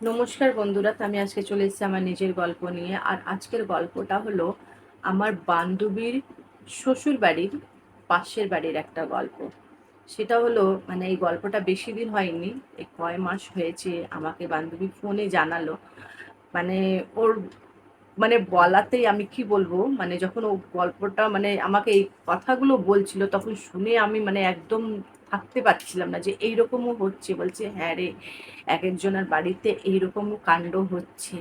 নমস্কার বন্ধুরা, আমি আজকে চলে এসেছি আমার নিজের গল্প নিয়ে। আর আজকের গল্পটা হলো আমার বান্ধবীর শ্বশুর বাড়ির পাশের বাড়ির একটা গল্প। সেটা হলো মানে এই গল্পটা বেশি দিন হয়নি, এই কয় মাস হয়েছে, আমাকে বান্ধবী ফোনে জানালো। মানে ওর মানে বলাতেই আমি কি বলব মানে যখন ও গল্পটা মানে আমাকে এই কথাগুলো বলছিল, তখন শুনে আমি মানে একদম থাকতে পারছিলাম না যে এইরকমও হচ্ছে। বলছে হ্যাঁ রে, এক একজনের বাড়িতে এইরকমও কাণ্ড হচ্ছে।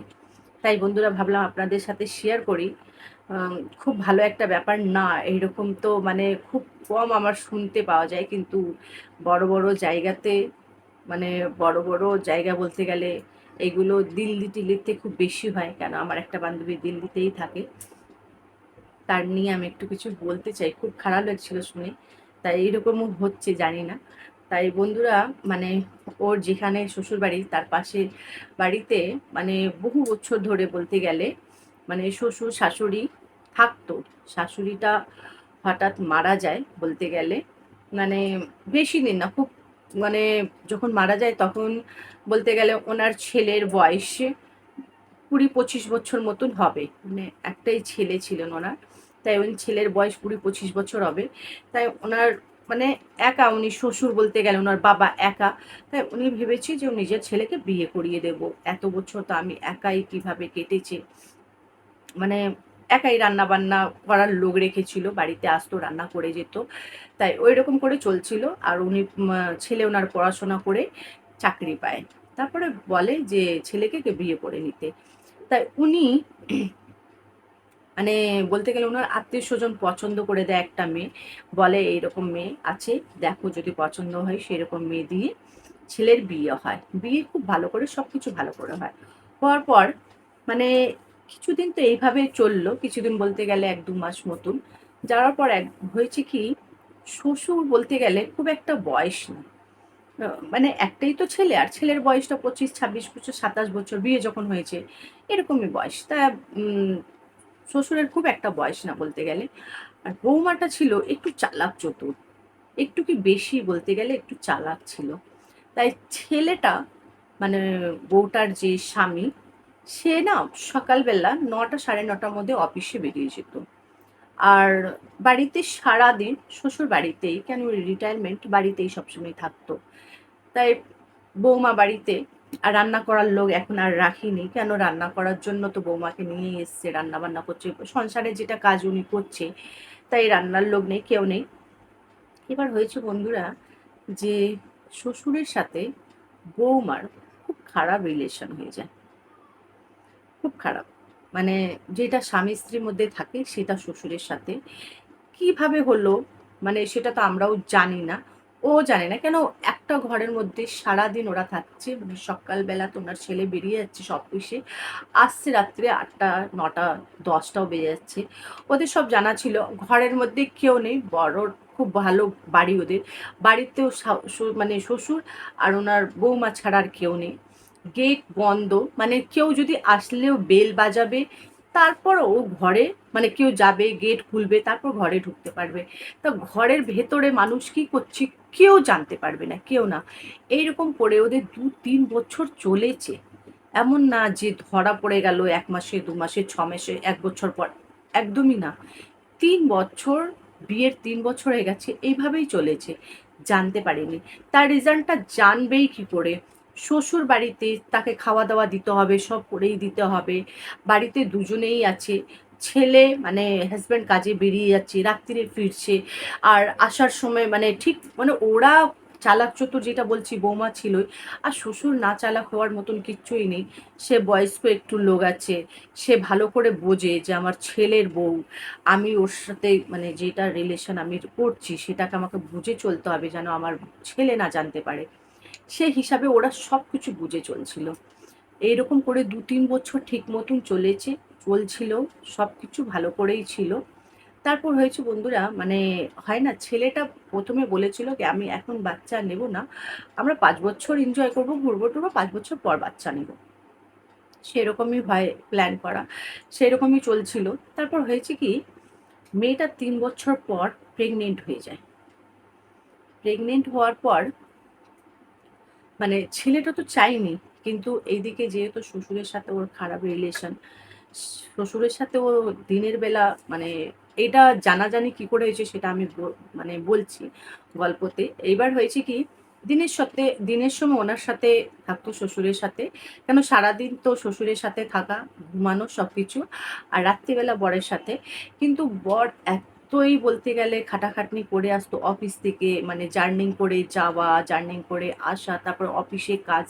তাই বন্ধুরা ভাবলাম আপনাদের সাথে শেয়ার করি। খুব ভালো একটা ব্যাপার না, এইরকম তো মানে খুব কম আমার শুনতে পাওয়া যায়, কিন্তু বড় বড় জায়গাতে মানে বড় বড় জায়গা বলতে গেলে এগুলো দিল্লি টিল্লিতে খুব বেশি হয়, কেন আমার একটা বান্ধবী দিল্লিতেই থাকে। তার নিয়ে আমি একটু কিছু বলতে চাই। খুব খারাপ লাগছিল শুনে। তাই এইরকমও হচ্ছে, জানি না। তাই বন্ধুরা মানে ওর যেখানে শ্বশুর বাড়ি তার পাশে বাড়িতে মানে বহু বছর ধরে বলতে গেলে মানে শ্বশুর, শাশুড়ি থাকতো। শাশুড়িটা হঠাৎ মারা যায় বলতে গেলে মানে বেশি দিন না, খুব মানে যখন মারা যায় তখন বলতে গেলে ওনার ছেলের বয়স কুড়ি পঁচিশ বছর মতন হবে। মানে একটাই ছেলে ছিলেন ওনার। তাই ওই ছেলের বয়স কুড়ি পঁচিশ বছর হবে। তাই ওনার মানে একা উনি শ্বশুর বলতে গেলে ওনার বাবা একা। তাই উনি ভেবেছি যে নিজের ছেলেকে বিয়ে করিয়ে দেব। এত বছর তো আমি একাই কীভাবে কেটেছে। মানে একাই রান্না বান্না করার লোক রেখেছিল, বাড়িতে আসতো, রান্না করে যেত। তাই ওই রকম করে চলছিল। আর উনি ছেলে ওনার পড়াশোনা করে চাকরি পায়। তারপরে বলে যে ছেলেকে বিয়ে করে নিতে। তাই উনি মানে বলতে গেলে ওনার আত্মীয় স্বজন পছন্দ করে দেয় একটা মেয়ে, বলে এইরকম মেয়ে আছে, দেখো যদি পছন্দ হয় সেরকম মেয়ে দিয়ে ছেলের বিয়ে হয়। বিয়ে খুব ভালো করে সব কিছু ভালো করে হয়। হওয়ার পর মানে কিছুদিন তো এইভাবে চলল, কিছুদিন বলতে গেলে এক দু মাস মতন। যাওয়ার পর এক, হয়েছে কি, শ্বশুর বলতে গেলে খুব একটা বয়স না। মানে একটাই তো ছেলে, আর ছেলের বয়সটা পঁচিশ, ছাব্বিশ বছর, সাতাশ বছর, বিয়ে যখন হয়েছে, এরকমই বয়স। তা শ্বশুরের খুব একটা বয়স না বলতে গেলে। আর বৌমাটা ছিল একটু চালাক চতুর। একটু কি বেশি বলতে গেলে একটু চালাক ছিল। তাই ছেলেটা মানে বউটার যে স্বামী, সে না সকালবেলা নটা সাড়ে নটার মধ্যে অফিসে বেরিয়ে যেত। আর বাড়িতে সারাদিন, শ্বশুর বাড়িতেই, কেন রিটায়ারমেন্ট বাড়িতেই সবসময় থাকতো। তাই বৌমা বাড়িতে আর রান্না করার লোক এখন আর রাখিনি। কেন? রান্না করার জন্য তো বৌমাকে নিয়ে এসছে রান্না বান্না করছে। সংসারে যেটা কাজ উনি করছে, তাই রান্নার লোক নেই, কেউ নেই। এবার হয়েছে বন্ধুরা যে শ্বশুরের সাথে বৌমার খুব খারাপ রিলেশন হয়ে যায়। খুব খারাপ। মানে যেটা স্বামী স্ত্রীর মধ্যে থাকে সেটা শ্বশুরের সাথে। কীভাবে হলো? মানে সেটা তো আমরাও জানি না। ও জানে না কেন একটা ঘরের মধ্যে সারাদিন ওরা থাকছে। মানে সকালবেলা তো ওনার ছেলে বেরিয়ে যাচ্ছে সব অফিসে আসছে রাত্রে আটটা, নটা, দশটাও বেজে যাচ্ছে। ওদের সব জানা ছিল। ঘরের মধ্যে কেউ নেই। বড়, খুব ভালো বাড়ি ওদের। বাড়িতেও মানে শ্বশুর আর ওনার বৌমা ছাড়া আর কেউ নেই। গেট বন্ধ। মানে কেউ যদি আসলেও বেল বাজাবে তারপর ও ঘরে মানে কেউ যাবে গেট খুলবে, তারপর ঘরে ঢুকতে পারবে। তা ঘরের ভেতরে মানুষ কি করছে কেউ জানতে পারবে না, কেউ না। এইরকম করে ওদের দু তিন বছর চলেছে। এমন না যে ধরা পড়ে গেল এক মাসে, দু মাসে, ছ মাসে, এক বছর পর। একদমই না। তিন বছর, বিয়ের তিন বছর হয়ে গেছে, এইভাবেই চলেছে। জানতে পারিনি। তার রেজাল্টটা জানবেই কি করে? শ্বশুর বাড়িতে তাকে খাওয়া দাওয়া দিতে হবে, সব করেই দিতে হবে। বাড়িতে দুজনেই আছে। ছেলে মানে হাজব্যান্ড কাজে বেরিয়ে যাচ্ছে, রাত্রিরে ফিরছে। আর আসার সময় মানে ঠিক মানে ওরা চালাক চতুর যেটা বলছি, বৌমা ছিলই আর শ্বশুর না চালাক হওয়ার মতন কিচ্ছুই নেই। সে বয়স্ক একটু লোক আছে। সে ভালো করে বোঝে যে আমার ছেলের বউ। আমি ওর সাথে মানে যেটা রিলেশন আমি করছি, সেটাকে আমাকে বুঝে চলতে হবে যেন আমার ছেলে না জানতে পারে। সে হিসাবে ওরা সব কিছু বুঝে চলছিল। এইরকম করে দু তিন বছর ঠিক মতন চলেছে, চলছিল সব কিছু ভালো করেই ছিল। তারপর হয়েছে বন্ধুরা মানে হয় না, ছেলেটা প্রথমে বলেছিল কি, আমি এখন বাচ্চা নেব না, আমরা পাঁচ বছর এনজয় করব, ঘুরবো, টুরবো, পাঁচ বছর পর বাচ্চা নেব। সেরকমই ভয় প্ল্যান করা, সেরকমই চলছিল। তারপর হয়েছে কি, মেয়েটা তিন বছর পর প্রেগনেন্ট হয়ে যায়। প্রেগনেন্ট হওয়ার পর মানে ছেলেটা তো চাইনি কিন্তু এইদিকে যেহেতু শ্বশুরের সাথে ওর খারাপ রিলেশন শ্বশুরের সাথে ও দিনের বেলা মানে এটা জানাজানি কি করে হয়েছে সেটা আমি মানে বলছি গল্পতে। এইবার হয়েছে কি, দিনের সাথে, দিনের সময় ওনার সাথে থাকতো শ্বশুরের সাথে, কেন সারাদিন তো শ্বশুরের সাথে থাকা, ঘুমানো সব কিছু আর রাত্রিবেলা বরের সাথে। কিন্তু বর এতই বলতে গেলে খাটাখাটনি করে আসতো অফিস থেকে মানে জার্নিং করে যাওয়া জার্নিং করে আসা, তারপর অফিসে কাজ।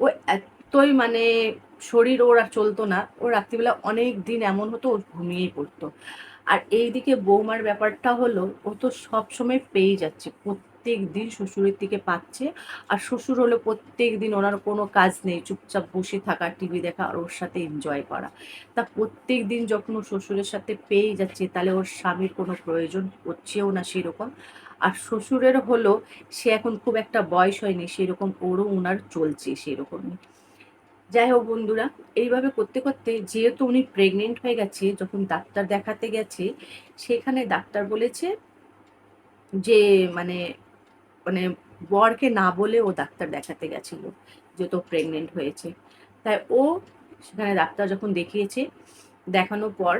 ও এতই মানে শরীর ওর আর চলতো না। ও রাত্রিবেলা অনেক দিন এমন হতো ওর ঘুমিয়েই পড়তো। আর এইদিকে বৌমার ব্যাপারটা হলো, ও তো সবসময় পেয়ে যাচ্ছে। প্রত্যেক দিন শ্বশুরের দিকে পাচ্ছে। আর শ্বশুর হলো প্রত্যেক দিন ওনার কোনো কাজ নেই, চুপচাপ বসে থাকা টিভি দেখা আর ওর সাথে এনজয় করা। তা প্রত্যেক দিন যখন ও শ্বশুরের সাথে পেয়ে যাচ্ছে, তাহলে ওর স্বামীর কোনো প্রয়োজন হচ্ছেও না সেরকম। আর শ্বশুরের হলো, সে এখন খুব একটা বয়স হয়নি, সেরকম ওরও ওনার চলছে সেরকমই। যাই হোক বন্ধুরা, এইভাবে করতে করতে যেহেতু উনি প্রেগনেন্ট হয়ে গেছে, যখন ডাক্তার দেখাতে গেছে, সেখানে ডাক্তার বলেছে যে মানে মানে বরকে না বলে ও ডাক্তার দেখাতে গেছিল যে তো প্রেগনেন্ট হয়েছে। তাই ও সেখানে ডাক্তার যখন দেখিয়েছে, দেখানোর পর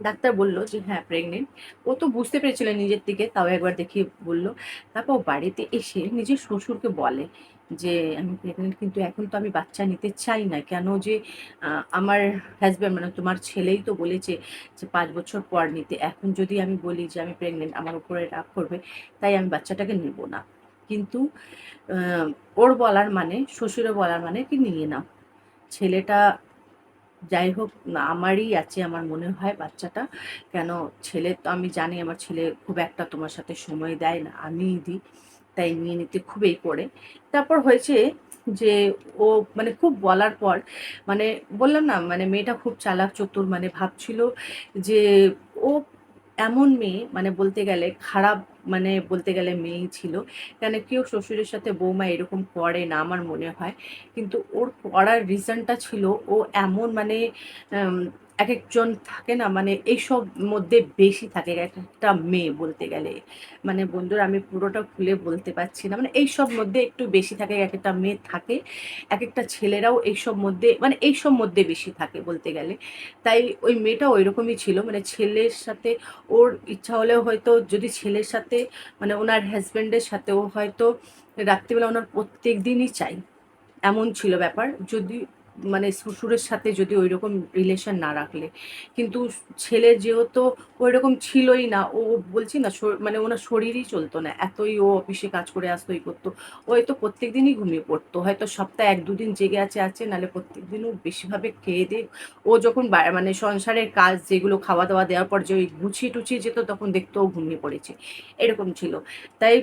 ডাক্তার বলল যে হ্যাঁ প্রেগনেন্ট ও তো বুঝতে পেরেছিল নিজের দিকে, তাও একবার দেখিয়ে বলল। তারপর বাড়িতে এসে নিজের শ্বশুরকে বলে যে আমি প্রেগনেন্ট কিন্তু এখন তো আমি বাচ্চা নিতে চাই না। কেন যে আমার হাজব্যান্ড মানে তোমার ছেলেই তো বলেছে যে, পাঁচ বছর পর নিতে। এখন যদি আমি বলি যে, আমি প্রেগনেন্ট আমার উপরে রাগ করবে, তাই আমি বাচ্চাটাকে নেব না। কিন্তু ওর বলার মানে শ্বশুরে বলার মানে কি নিয়ে নাও। ছেলেটা যাই হোক আমারই আছে, আমার মনে হয় বাচ্চাটা। কেন, ছেলে তো আমি জানি, আমার ছেলে খুব একটা তোমার সাথে সময় দেয় না, আমিই দিই। তাই নিয়ে নিতে খুবই করে তারপর হয়েছে যে ও মানে খুব বলার পর মানে বললাম না মানে মেয়েটা খুব চালাক, চতুর মানে ভাবছিল যে ও এমন মেয়ে মানে বলতে গেলে খারাপ মানে বলতে গেলে মেয়েই ছিল। কেন কেউ শ্বশুরের সাথে বৌমা এরকম করে না আমার মনে হয়। কিন্তু ওর করার রিজনটা ছিল ও এমন মানে এক একজন থাকে না মানে এইসব মধ্যে বেশি থাকে এক একটা মেয়ে বলতে গেলে। মানে বন্ধুরা, আমি পুরোটা খুলে বলতে পারছি না। মানে এইসব মধ্যে একটু বেশি থাকে এক একটা মেয়ে থাকে এক একটা ছেলেরাও এইসব মধ্যে মানে এইসব মধ্যে বেশি থাকে বলতে গেলে। তাই ওই মেয়েটা ওই রকমই ছিল মানে ছেলের সাথে ওর ইচ্ছা হলেও হয়তো যদি ছেলের সাথে মানে ওনার হাজব্যান্ডের সাথেও হয়তো রাত্রিবেলা ওনার প্রত্যেক দিনই চাই। এমন ছিল ব্যাপার। যদি মানে শ্বশুরের সাথে যদি ওই রকম রিলেশন না রাখলে। কিন্তু ছেলে যেহেতু ওই রকম ছিলই না, ও বলছি না মানে ওনার শরীরই চলতো না। এতই ও অফিসে কাজ করে আসতো এই করতো। ও হয়তো প্রত্যেক দিনই ঘুমিয়ে পড়তো। হয়তো সপ্তাহে এক দুদিন জেগে আছে আছে, নাহলে প্রত্যেক দিনও বেশিভাবে খেয়ে দিয়ে ও যখন মানে সংসারের কাজ যেগুলো খাওয়া দাওয়া দেওয়ার পর যে ওই গুছিয়ে টুছিয়ে যেত, তখন দেখতো ও ঘুমিয়ে পড়েছে। এরকম ছিল। তাই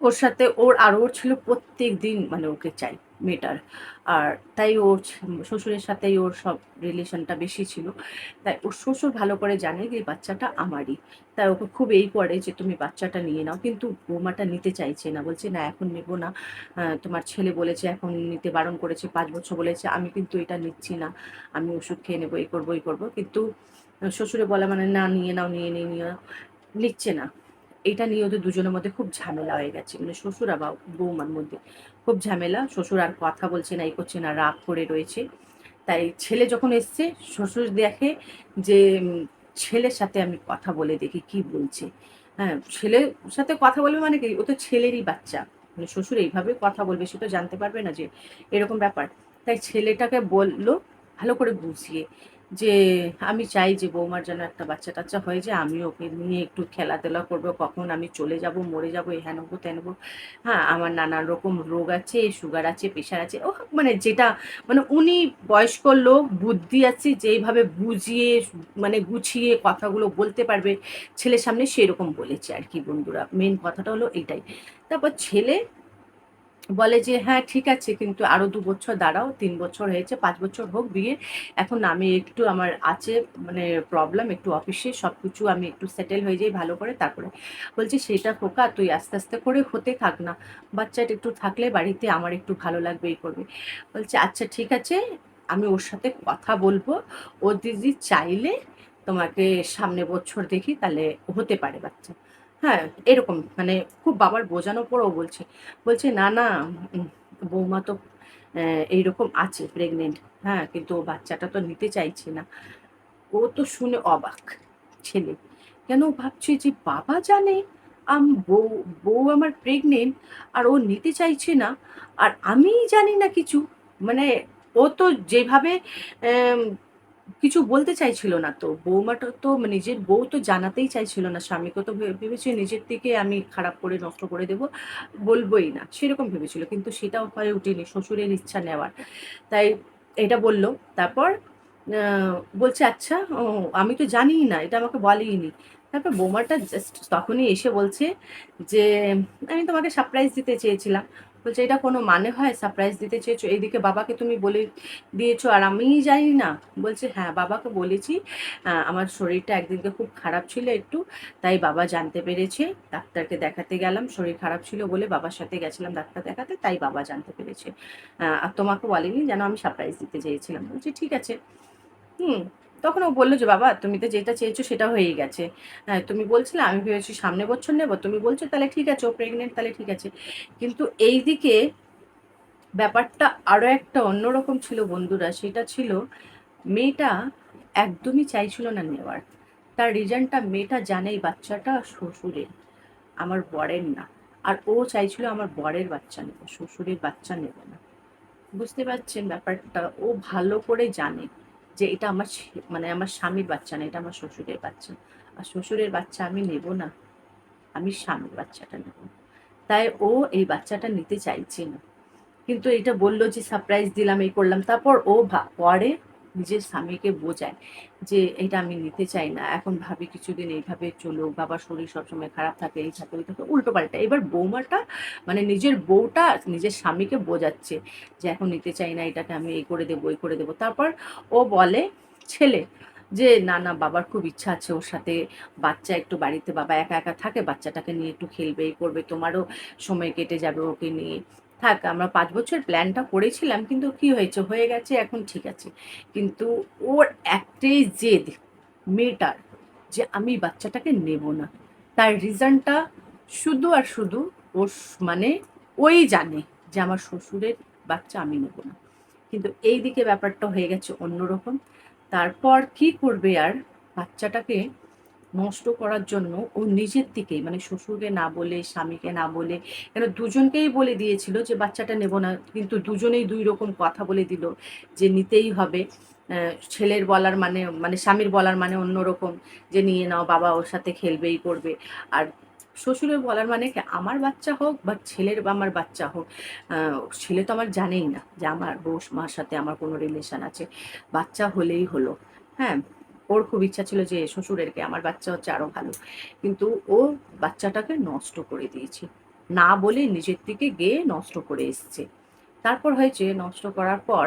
ওর সাথে ওর আর ওর ছিল প্রত্যেক দিন মানে ওকে চাই। মেয়েটার আর তাই ওর শ্বশুরের সাথেই ওর সব রিলেশনটা বেশি ছিল। তাই ওর শ্বশুর ভালো করে জানে যে বাচ্চাটা আমারই। তাই ওকে খুব এই করে যে, তুমি বাচ্চাটা নিয়ে নাও। কিন্তু বৌমাটা নিতে চাইছে না। বলছে, না, এখন নেব না। তোমার ছেলে বলেছে, এখন নিতে বারণ করেছে, পাঁচ বছর বলেছে। আমি কিন্তু এটা নিচ্ছি না। আমি ওষুধ খেয়ে নেব, এই করব এই করব। কিন্তু শ্বশুরে বলা মানে না, নিয়ে নাও, নিয়ে নিয়ে নিয়ে নিচ্ছে না। এটা নিয়ে ওদের দুজনের মধ্যে খুব ঝামেলা হয়ে গেছে। মানে শ্বশুর আর বৌমার মধ্যে খুব ঝামেলা। শ্বশুর আর কথা বলছে না, এই করছে না, রাগ করে রয়েছে। তাই ছেলে যখন এসছে, শ্বশুর দেখে যে ছেলের সাথে আমি কথা বলে দেখি, কি বলছে? হ্যাঁ ছেলের সাথে কথা বলবে মানে কি? ও তো ছেলেরই বাচ্চা। মানে শ্বশুর এইভাবে কথা বলবে, সে তো জানতে পারবে না যে এরকম ব্যাপার। তাই ছেলেটাকে বলল ভালো করে বুঝিয়ে। যে আমি চাই যে বৌমার যেন একটা বাচ্চা টাচ্চা হয়ে যায় আমি ওকে নিয়ে একটু খেলাধুলা করব, কখন আমি চলে যাব, মরে যাব এই হ্যানবো ত্যানবো হ্যাঁ আমার নানান রকম রোগ আছে সুগার আছে প্রেশার আছে ও মানে যেটা মানে উনি বয়স্ক লোক, বুদ্ধি আছে, যেইভাবে বুঝিয়ে মানে গুছিয়ে কথাগুলো বলতে পারবে, ছেলের সামনে সেরকম বলেছে আর কি বন্ধুরা। মেন কথাটা হলো এটাই। তারপর ছেলে বলে যে হ্যাঁ ঠিক আছে, কিন্তু আরও দু বছর দাঁড়াও, তিন বছর হয়েছে, পাঁচ বছর হোক বিয়ে এখন আমি একটু আমার আছে মানে প্রবলেম একটু অফিসে সব কিছু আমি একটু সেটেল হয়ে যাই ভালো করে, তারপরে বলছে, সেটা খোকা, তুই আস্তে আস্তে করে হতে থাক না। বাচ্চাটা একটু থাকলে বাড়িতে আমার একটু ভালো লাগবে, এই করবে। বলছে আচ্ছা ঠিক আছে, আমি ওর সাথে কথা বলব। ও দিদি চাইলে তোমাকে সামনে বছর দেখি, তাহলে হতে পারে বাচ্চা। হ্যাঁ এরকম মানে খুব বাবার বোঝানোর পরও বলছে বলছে, না না বৌমা তো এইরকম আছে প্রেগনেন্ট হ্যাঁ কিন্তু ও বাচ্চাটা তো নিতে চাইছে না। ও তো শুনে অবাক, ছেলে। কেন ভাবছে যে বাবা জানে, আম, বউ বউ আমার প্রেগনেন্ট আর ও নিতে চাইছে না, আর আমিই জানি না কিছু। মানে ও তো যেভাবে কিছু বলতে চাইছিল না তো। বৌমাটা তো নিজের বউ তো জানাতেই চাইছিল না, স্বামীকে তো ভেবেছে নিজের থেকে আমি খারাপ করে নষ্ট করে দেব, বলবোই না, সেরকম ভেবেছিল, কিন্তু সেটাও হয়ে ওঠেনি শ্বশুরের ইচ্ছা নেওয়ার। তাই এটা বলল, তারপর বলছে আচ্ছা আমি তো জানিই না, এটা আমাকে বলেইনি। তারপর বৌমাটা জাস্ট তখনই এসে বলছে যে, আমি তোমাকে সারপ্রাইজ দিতে চেয়েছিলাম। বলছে, এটা কোনো মানে হয়? সারপ্রাইজ দিতে চেয়েছো? এইদিকে বাবাকে তুমি বলে দিয়েছ আর আমিই জানি না। বলছে হ্যাঁ বাবাকে বলেছি। আমার শরীরটা একদিনকে খুব খারাপ ছিল একটু, তাই বাবা জানতে পেরেছে। ডাক্তারকে দেখাতে গেলাম, শরীর খারাপ ছিল বলে বাবার সাথে গেছিলাম ডাক্তার দেখাতে, তাই বাবা জানতে পেরেছে। আর তোমাকে বলেনি যেন আমি সারপ্রাইজ দিতে চেয়েছিলাম। বলছি, ঠিক আছে। হুম তখন ও বলল যে, বাবা, তুমি তো যেটা চেয়েছো সেটা হয়েই গেছে। হ্যাঁ তুমি বলছিলে, আমি ভেবেছি সামনে বছর নেব। তুমি বলছো, তাহলে ঠিক আছে, ও প্রেগনেন্ট তাহলে ঠিক আছে। কিন্তু এই দিকে ব্যাপারটা আরও একটা অন্যরকম ছিল বন্ধুরা। সেটা ছিল, মেয়েটা একদমই চাইছিল না নেওয়ার। তার রিজনটা মেয়েটা জানে এই বাচ্চাটা শ্বশুরের, আমার বরের না। আর ও চাইছিল আমার বরের বাচ্চা নেব, শ্বশুরের বাচ্চা নেব না। বুঝতে পারছেন ব্যাপারটা? ও ভালো করে জানে। যে এটা আমার মানে আমার স্বামীর বাচ্চা না, এটা আমার শ্বশুরের বাচ্চা। আর শ্বশুরের বাচ্চা আমি নেব না। আমি স্বামীর বাচ্চাটা নেব। তাই ও এই বাচ্চাটা নিতে চাইছে না। কিন্তু এটা বলল যে, সারপ্রাইজ দিলাম, এই করলাম। তারপর ও পরে নিজের স্বামীকে বোঝায় যে এটা আমি নিতে চাই না, এখন ভাবি কিছুদিন এইভাবে চলো বাবার শরীর সবসময় খারাপ থাকে, এই থাকে, ওই থাকে। উল্টো পাল্টা, এবার বৌমাটা মানে নিজের বউটা নিজের স্বামীকে বোঝাচ্ছে যে, এখন নিতে চাই না, এটাকে আমি এই করে দেবো এই করে দেবো। তারপর ও বলে ছেলে যে, না না, বাবার খুব ইচ্ছা আছে ওর সাথে বাচ্চা একটু বাড়িতে, বাবা একা একা থাকে, বাচ্চাটাকে নিয়ে একটু খেলবে এই করবে, তোমারও সময় কেটে যাবে ওকে নিয়ে। থাক, আমরা পাঁচ বছর প্ল্যানটা করেছিলাম, কিন্তু কি হয়েছে? হয়ে গেছে, এখন ঠিক আছে। কিন্তু ওর একটাই জেদ, মেয়েটার, যে আমি বাচ্চাটাকে নেব না। তার রিজনটা শুধু আর শুধু স- মানে ওই জানে যে আমার শ্বশুরের বাচ্চা আমি নেব না। কিন্তু এই দিকে ব্যাপারটা হয়ে গেছে অন্যরকম। তারপর কি করবে আর? বাচ্চাটাকে নষ্ট করার জন্য ও নিজের থেকেই মানে শ্বশুরকে না বলে, স্বামীকে না বলে, কেন দুজনকেই বলে দিয়েছিল যে, বাচ্চাটা নেব না। কিন্তু দুজনেই দুই রকম কথা বলে দিল যে, নিতেই হবে। ছেলের বলার মানে মানে স্বামীর বলার মানে অন্যরকম যে, নিয়ে নাও, বাবা ওর সাথে খেলবেই করবে। আর শ্বশুরের বলার মানে কি, আমার বাচ্চা হোক বা ছেলের বা আমার বাচ্চা হোক ছেলে তো আমার জানেই না যে, আমার বউ মার সাথে আমার কোনো রিলেশন আছে। বাচ্চা হলেই হলো। হ্যাঁ? ওর খুব ইচ্ছা ছিল যে শ্বশুরেরকে, আমার বাচ্চা হচ্ছে আরও ভালো। কিন্তু ও বাচ্চাটাকে নষ্ট করে দিয়েছে। না বলে নিজের থেকে গিয়ে নষ্ট করে এসছে। তারপর হয়েছে নষ্ট করার পর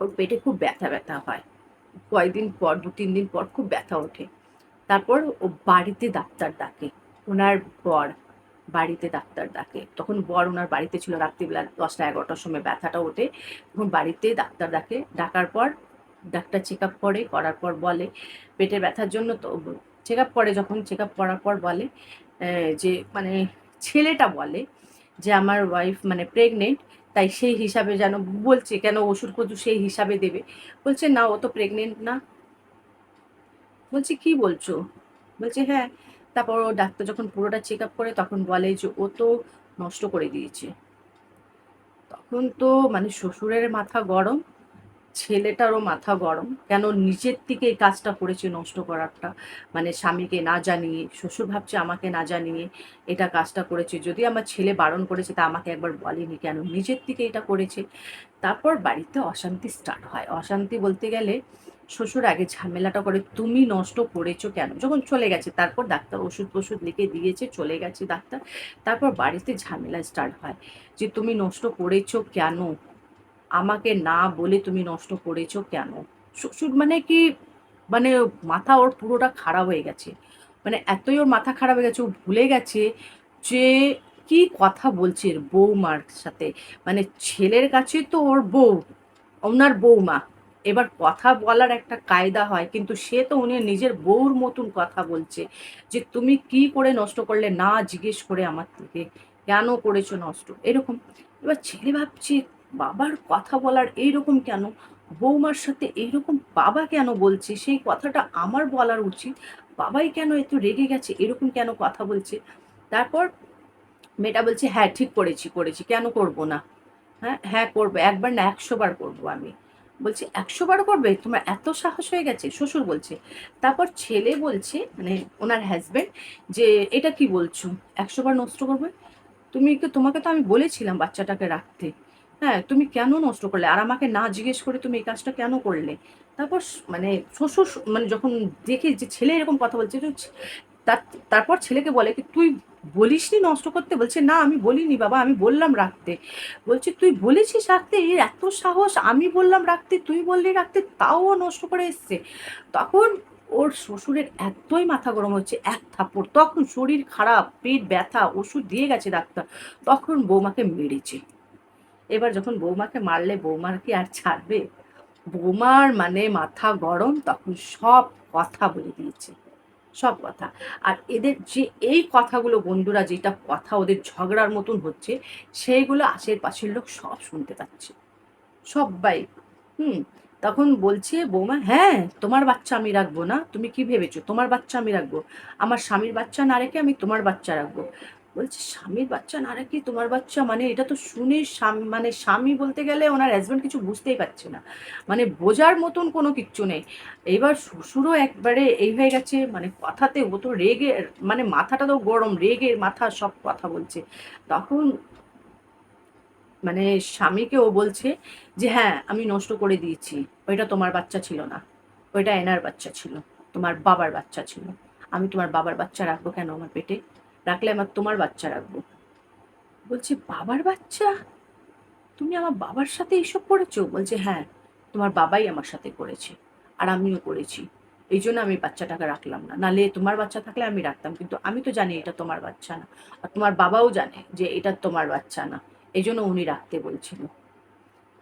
ওর পেটে খুব ব্যথা ব্যথা হয়। কয়েকদিন পর, দু তিন দিন পর খুব ব্যথা ওঠে। তারপর ও বাড়িতে ডাক্তার ডাকে। ওনার বর বাড়িতে ডাক্তার ডাকে। তখন বর ওনার বাড়িতে ছিল রাত্রিবেলা দশটা এগারোটার সময় ব্যথাটা ওঠে। তখন বাড়িতে ডাক্তার ডাকে। ডাকার পর ডাক্তার চেক আপ করে, করার পর বলে, পেটের ব্যথার জন্য তো চেক আপ করে, যখন চেক আপ করার পর বলে যে মানে ছেলেটা বলে যে, আমার ওয়াইফ মানে প্রেগনেন্ট তাই সেই হিসাবে যেন বলছে, কেন ওষুধ কচু সেই হিসাবে দেবে? বলছে, না, ও তো প্রেগনেন্ট না। বলছি, কি বলছো? বলছে হ্যাঁ। তারপর ও ডাক্তার যখন পুরোটা চেক আপ করে, তখন বলে যে, ও তো নষ্ট করে দিয়েছে। তখন তো মানে শ্বশুরের মাথা গরম ছেলেটারও মাথা গরম। কেন নিজের থেকে এই কাজটা করেছে নষ্ট করারটা? মানে স্বামীকে না জানিয়ে, শ্বশুর ভাবছে আমাকে না জানিয়ে এটা কাজটা করেছে। যদি আমার ছেলে বারণ করেছে, তা আমাকে একবার বলেনি কেন? নিজের থেকে এটা করেছে। তারপর বাড়িতে অশান্তি স্টার্ট হয়। অশান্তি বলতে গেলে শ্বশুর আগে ঝামেলাটা করে, তুমি নষ্ট করেছ কেন? যখন চলে গেছে, তারপর ডাক্তার ওষুধ ফষুধ লিখে দিয়েছে, চলে গেছে ডাক্তার। তারপর বাড়িতে ঝামেলা স্টার্ট হয় যে, তুমি নষ্ট করেছ কেন? আমাকে না বলে তুমি নষ্ট করেছ কেন? শ্বশুর মানে কি মানে মাথা ওর পুরোটা খারাপ হয়ে গেছে। মানে এতই ওর মাথা খারাপ হয়ে গেছে, ও ভুলে গেছে যে কি কথা বলছে বৌমার সাথে। মানে ছেলের কাছে তো ওর বউ, ওনার বৌমা। এবার কথা বলার একটা কায়দা হয়, কিন্তু সে তো উনি নিজের বউর মতন কথা বলছে যে তুমি কি করে নষ্ট করলে না জিজ্ঞেস করে আমার থেকে। কেন করেছ নষ্ট? এরকম। এবার ছেলে ভাবছে বাবার কথা বলার এইরকম কেন? বৌমার সাথে এইরকম বাবা কেন বলছে? সেই কথাটা আমার বলার উচিত। বাবাই কেন এত রেগে গেছে? এরকম কেন কথা বলছে? তারপর মেয়েটা বলছে হ্যাঁ ঠিক করেছি করেছি। কেন করব না? হ্যাঁ হ্যাঁ করব। একবার না একশো বার করব আমি। বলছে একশো বার করবে? তোমার এত সাহস হয়ে গেছে? শ্বশুর বলছে। তারপর ছেলে বলছে মানে ওনার হাজব্যান্ড যে, এটা কি বলছো? একশো বার নষ্ট করবে? তুমি তোমাকে তো আমি বলেছিলাম বাচ্চাটাকে রাখতে। হ্যাঁ তুমি কেন নষ্ট করলে? আর আমাকে না জিজ্ঞেস করে তুমি এই কাজটা কেন করলে? তারপর মানে শ্বশুর মানে যখন দেখে যে ছেলে এরকম কথা বলছে তারপর ছেলেকে বলে কি, তুই বলিসনি নষ্ট করতে? বলছে, না, আমি বলিনি বাবা, আমি বললাম রাখতে। বলছে, তুই বলেছিস রাখতে? এর এত সাহস, আমি বললাম রাখতে, তুই বললি রাখতে, তাও নষ্ট করে এসছে। তখন ওর শ্বশুরের এতই মাথা গরম হচ্ছে, এক থাপ্পড়, তখন শরীর খারাপ, পেট ব্যথা, ওষুধ দিয়ে গেছে ডাক্তার, তখন বৌমাকে মেরেছে। এবার যখন বৌমাকে মারলে বৌমার কি আর ছাড়বে? বৌমার মানে মাথা গরম, তখন সব কথা বলে দিয়েছে। সব কথা। আর এদের যে এই কথাগুলো বন্ধুরা, যেটা কথা ওদের ঝগড়ার মতন হচ্ছে, সেইগুলো আশেপাশের লোক সব শুনতে পাচ্ছে। সবাই, হুম, তখন বলছে বৌমা হ্যাঁ তোমার বাচ্চা আমি রাখব না। তুমি কি ভেবেছো? তোমার বাচ্চা আমি রাখব। আমার স্বামীর বাচ্চা না রেখে আমি তোমার বাচ্চা রাখব। বলছে, স্বামীর বাচ্চা না রেখে তোমার বাচ্চা? মানে এটা তো শুনে মানে স্বামী বলতে গেলে ওনার হাজব্যান্ড কিছু বুঝতেই পারছে না। মানে বোঝার মতন কোনো কিচ্ছু নেই। এবার শ্বশুরও একবারে এই হয়ে গেছে মানে কথাতে ও তো রেগে মানে মাথাটা তো গরম, রেগে মাথা সব কথা বলছে। তখন মানে স্বামীকে ও বলছে যে হ্যাঁ আমি নষ্ট করে দিয়েছি। ওইটা তোমার বাচ্চা ছিল না। ওইটা এনার বাচ্চা ছিল। তোমার বাবার বাচ্চা ছিল। আমি তোমার বাবার বাচ্চা রাখব কেন আমার পেটে? রাখলে আমার তোমার বাচ্চা রাখব। বলছি, বাবার বাচ্চা? তুমি আমার বাবার সাথে এইসব করেছ? বলছে হ্যাঁ তোমার বাবাই আমার সাথে করেছে আর আমিও করেছি। এই জন্য আমি বাচ্চাটাকে রাখলাম না। নালে তোমার বাচ্চা থাকলে আমি রাখতাম, কিন্তু আমি তো জানি এটা তোমার বাচ্চা না আর তোমার বাবাও জানে যে এটা তোমার বাচ্চা না। এই জন্য উনি রাখতে বলছিল।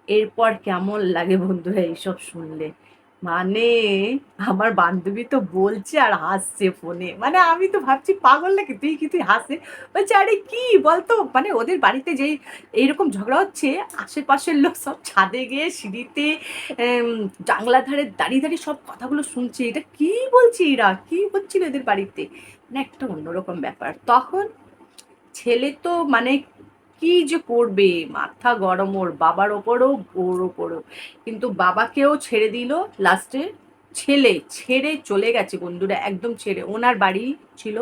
এরপর কেমন লাগে বন্ধুরা এইসব শুনলে। মানে আমার বান্ধবী তো বলছে আর হাসছে ফোনে। মানে আমি তো ভাবছি, পাগল নাকি? তুই কি, তুই হাসে? বলছে, আরে কি? বলতো? মানে ওদের বাড়িতে যেই এইরকম ঝগড়া হচ্ছে, আশেপাশের লোক সব ছাদে গিয়ে সিঁড়িতে জানলা ধারে দাঁড়িয়ে দাঁড়িয়ে সব কথাগুলো শুনছে। এটা কি বলছে এরা? কি হচ্ছিল এদের বাড়িতে? মানে একটা অন্যরকম ব্যাপার। তখন ছেলে তো মানে কি যে করবে? মাথা গরম ওর বাবার ওপরও, ওর ওপরও। কিন্তু বাবাকেও ছেড়ে দিল লাস্টে ছেলে, ছেড়ে চলে গেছে বন্ধুরা, একদম ছেড়ে। ওনার বাড়ি ছিল,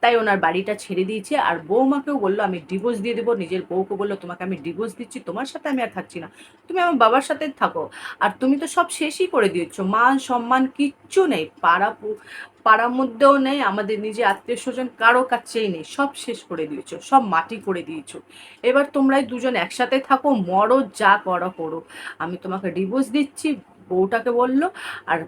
তাই ওনার বাড়িটা ছেড়ে দিয়েছে। আর বৌমাকেও বলল, আমি ডিভোর্স দিয়ে দেবো। নিজের বউকে বলল, তোমাকে আমি ডিভোর্স দিচ্ছি, তোমার সাথে আমি আর থাকছি না। তুমি আমার বাবার সাথে থাকো। আর তুমি তো সব শেষই করে দিয়েছ। মান সম্মান কিচ্ছু নেই। পাড়া পাড়ার মধ্যেও নেই। আমাদের নিজে আত্মীয় স্বজন কারও কাছেই নেই। সব শেষ করে দিয়েছ, সব মাটি করে দিয়েছ। এবার তোমরাই দুজন একসাথে থাকো, মরো, যা করো করো। আমি তোমাকে ডিভোর্স দিচ্ছি বউটাকে বলল, আর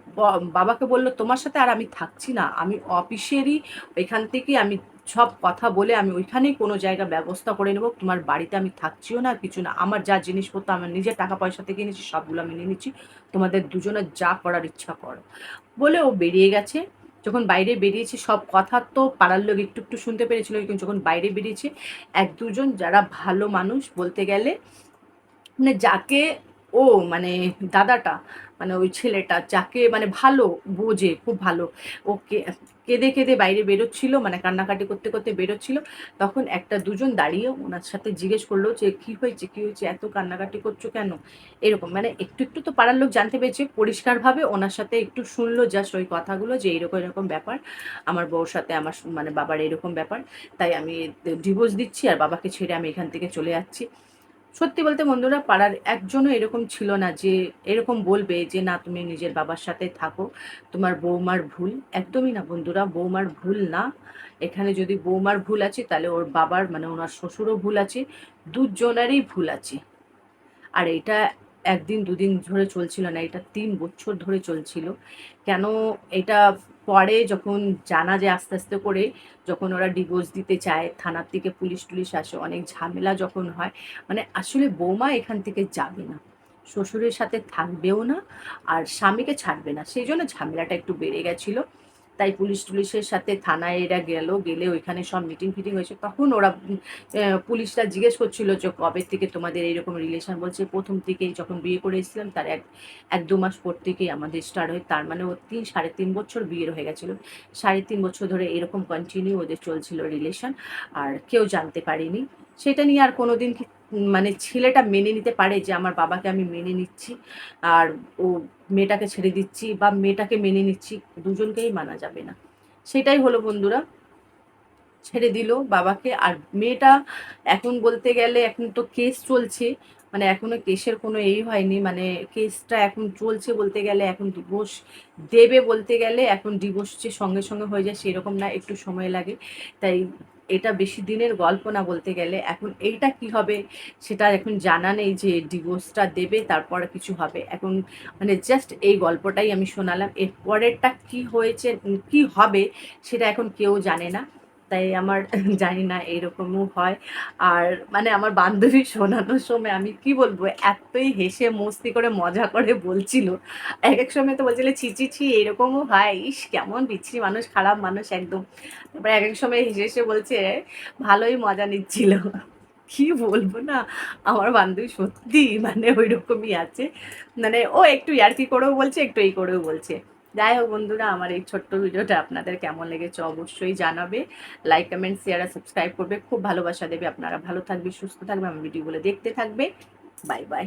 বাবাকে বলল, তোমার সাথে আর আমি থাকছি না। আমি অফিসেরই, এখান থেকে আমি সব কথা বলে আমি ওইখানেই কোনো জায়গা ব্যবস্থা করে নেব। তোমার বাড়িতে আমি থাকছিও না কিছু না। আমার যা জিনিসপত্র, আমার নিজের টাকা পয়সা থেকে এনেছি, সবগুলো আমি নিয়ে নিচ্ছি। তোমাদের দুজনের যা করার ইচ্ছা করো। বলে ও বেরিয়ে গেছে। যখন বাইরে বেরিয়েছে, সব কথা তো পাড়ার লোক একটু একটু শুনতে পেরেছিল, কিন্তু যখন বাইরে বেরিয়েছে, এক দুজন যারা ভালো মানুষ বলতে গেলে মানে যাকে ও মানে দাদাটা মানে ওই ছেলেটা যাকে মানে ভালো, বোঝে, খুব ভালো। ওকে কেঁদে কেঁদে বাইরে বেরোচ্ছিল মানে কান্নাকাটি করতে করতে বেরোচ্ছিল। তখন একটা দুজন দাঁড়িয়ে ওনার সাথে জিজ্ঞেস করল যে, কি হয়েছে? কি হয়েছে? এত কান্নাকাটি করছ কেন? এরকম মানে একটু একটু তো পাড়ার লোক জানতে পেরেছে, পরিষ্কারভাবে ওনার সাথে একটু শুনলো জাস্ট ওই কথাগুলো যে, এরকম এরকম ব্যাপার। আমার বউর সাথে আমার মানে বাবার এরকম ব্যাপার। তাই আমি ডিভোর্স দিচ্ছি আর বাবাকে ছেড়ে আমি এখান থেকে চলে যাচ্ছি। সত্যি বলতে বন্ধুরা, পাড়ার একজনও এরকম ছিল না যে এরকম বলবে যে, না, তুমি নিজের বাবার সাথে থাকো। তোমার বৌমার ভুল। একদমই না বন্ধুরা, বৌমার ভুল না। এখানে যদি বৌমার ভুল আছে, তাহলে ওর বাবার মানে ওনার শ্বশুরও ভুল আছে, দুজনেরই ভুল আছে। আর এটা একদিন দুদিন ধরে চলছিল না, এটা তিন বছর ধরে চলছিল। কেন এটা পরে যখন জানা যায় আস্তে আস্তে করে, যখন ওরা ডিভোর্স দিতে চায়, থানার থেকে পুলিশ টুলিশ আসে, অনেক ঝামেলা যখন হয় মানে আসলে বৌমা এখান থেকে যাবে না। শ্বশুরের সাথে থাকবেও না, আর স্বামীকে ছাড়বে না। সেই জন্য ঝামেলাটা একটু বেড়ে গেছিল। তাই পুলিশ টুলিশের সাথে থানায় এরা গেল, গেলে ওইখানে সব মিটিং ফিটিং হয়েছে। তখন ওরা পুলিশরা জিজ্ঞেস করছিল যে কবে থেকে তোমাদের এইরকম রিলেশন বলছে। প্রথম থেকেই যখন বিয়ে করে এসেছিলাম, তার এক এক দু মাস পর থেকেই আমাদের স্টার্ট হয়, তার মানে ও তিন, সাড়ে তিন বছর বিয়ের হয়ে গেছিল। সাড়ে তিন বছর ধরে এরকম কন্টিনিউ ওদের চলছিল রিলেশন আর কেউ জানতে পারেনি। সেটা নিয়ে আর কোনোদিন মানে ছেলেটা মেনে নিতে পারে যে আমার বাবাকে আমি মেনে নিচ্ছি আর ও মেয়েটাকে ছেড়ে দিচ্ছি বা মেয়েটাকে মেনে নিচ্ছি, দুজনকেই মানা যাবে না। সেটাই হলো বন্ধুরা। ছেড়ে দিল বাবাকে। আর মেয়েটা এখন বলতে গেলে এখন তো কেস চলছে মানে এখনও কেসের কোনো এই হয়নি। মানে কেসটা এখন চলছে বলতে গেলে এখন ডিভোর্স দেবে বলতে গেলে এখন ডিভোর্স যে সঙ্গে সঙ্গে হয়ে যায় সেরকম না, একটু সময় লাগে। তাই এটা বেশি দিনের গল্প না বলতে গেলে, এখন এইটা কি হবে সেটা এখন জানা নেই যে ডিভোর্সটা দেবে, তারপর কিছু হবে। এখন মানে জাস্ট এই গল্পটাই আমি শোনালাম। এর পরেরটা কি হয়েছে, কি হবে সেটা এখন কেউ জানে না। তাই আমার জানি না এরকমও হয়। আর মানে আমার বান্ধবী শোনানোর সময় আমি কি বলব, এতই হেসে মস্তি করে মজা করে বলছিল। এক এক সময় তো বলছিল, ছি ছি ছি, এরকমও হয়। ইস, কেমন বিচ্ছিরি মানুষ, খারাপ মানুষ একদম। তারপরে এক এক সময় হেসে হেসে বলছে, ভালোই মজা নিচ্ছিল। কি বলব না, আমার বান্ধবী সত্যি মানে ওই রকমই আছে। মানে ও একটু ইয়ার্কি করেও বলছে, একটু এই করেও বলছে। যাই হোক বন্ধুরা, আমার এই ছোট্ট ভিডিওটা আপনাদের কেমন লেগেছে অবশ্যই জানাবে। লাইক কমেন্ট শেয়ার আর সাবস্ক্রাইব করবে। খুব ভালোবাসা দেবে। আপনারা ভালো থাকবে সুস্থ থাকবে আমার ভিডিওগুলো দেখতে থাকবে। Bye bye